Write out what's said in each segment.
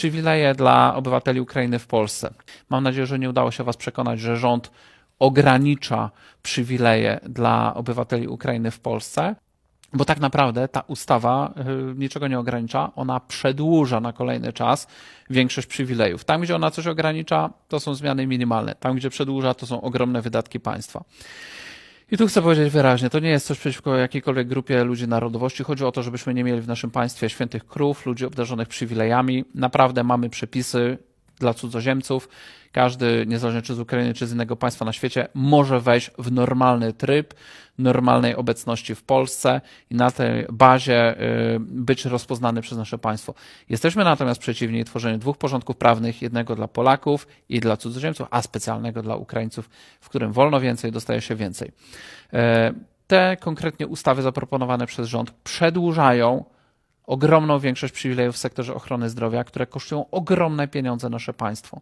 Przywileje dla obywateli Ukrainy w Polsce. Mam nadzieję, że nie udało się Was przekonać, że rząd ogranicza przywileje dla obywateli Ukrainy w Polsce. Bo tak naprawdę ta ustawa y, niczego nie ogranicza, ona przedłuża na kolejny czas większość przywilejów. Tam, gdzie ona coś ogranicza, to są zmiany minimalne. Tam, gdzie przedłuża, to są ogromne wydatki państwa. I tu chcę powiedzieć wyraźnie, to nie jest coś przeciwko jakiejkolwiek grupie ludzi narodowości. Chodzi o to, żebyśmy nie mieli w naszym państwie świętych krów, ludzi obdarzonych przywilejami. Naprawdę mamy przepisy dla cudzoziemców. Każdy, niezależnie czy z Ukrainy, czy z innego państwa na świecie, może wejść w normalny tryb normalnej obecności w Polsce i na tej bazie y, być rozpoznany przez nasze państwo. Jesteśmy natomiast przeciwni tworzeniu dwóch porządków prawnych, jednego dla Polaków i dla cudzoziemców, a specjalnego dla Ukraińców, w którym wolno więcej, dostaje się więcej. E, Te konkretnie ustawy zaproponowane przez rząd przedłużają ogromną większość przywilejów w sektorze ochrony zdrowia, które kosztują ogromne pieniądze nasze państwo.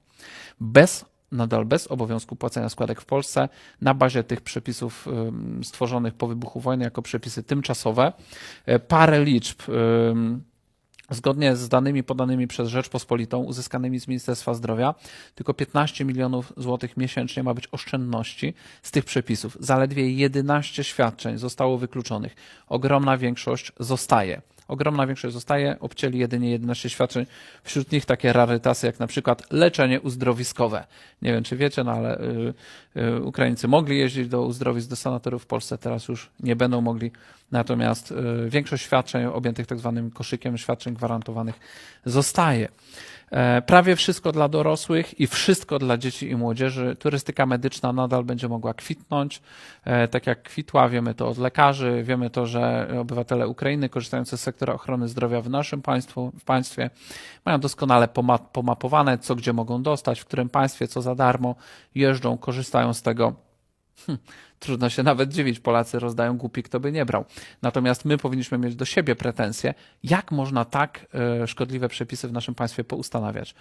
Bez, nadal bez obowiązku płacenia składek w Polsce, na bazie tych przepisów stworzonych po wybuchu wojny jako przepisy tymczasowe. E, Parę liczb. Zgodnie z danymi podanymi przez Rzeczpospolitą, uzyskanymi z Ministerstwa Zdrowia, tylko 15 milionów złotych miesięcznie ma być oszczędności z tych przepisów. Zaledwie 11 świadczeń zostało wykluczonych. Ogromna większość zostaje. Ogromna większość zostaje, obcięli jedynie 11 świadczeń. Wśród nich takie rarytasy jak na przykład leczenie uzdrowiskowe. Nie wiem, czy wiecie, no ale y, y, Ukraińcy mogli jeździć do uzdrowisk, do sanatoriów w Polsce, teraz już nie będą mogli. Natomiast y, większość świadczeń objętych tak zwanym koszykiem świadczeń gwarantowanych zostaje. E, Prawie wszystko dla dorosłych i wszystko dla dzieci i młodzieży. Turystyka medyczna nadal będzie mogła kwitnąć, e, tak jak kwitła. Wiemy to od lekarzy, wiemy to, że obywatele Ukrainy korzystający z sektora ochrony zdrowia w naszym państwu, w państwie mają doskonale poma- pomapowane, co gdzie mogą dostać, w którym państwie, co za darmo jeżdżą, korzystają z tego. Hm, trudno się nawet dziwić, Polacy rozdają głupi, kto by nie brał. Natomiast my powinniśmy mieć do siebie pretensje, jak można tak e, szkodliwe przepisy w naszym państwie poustanawiać.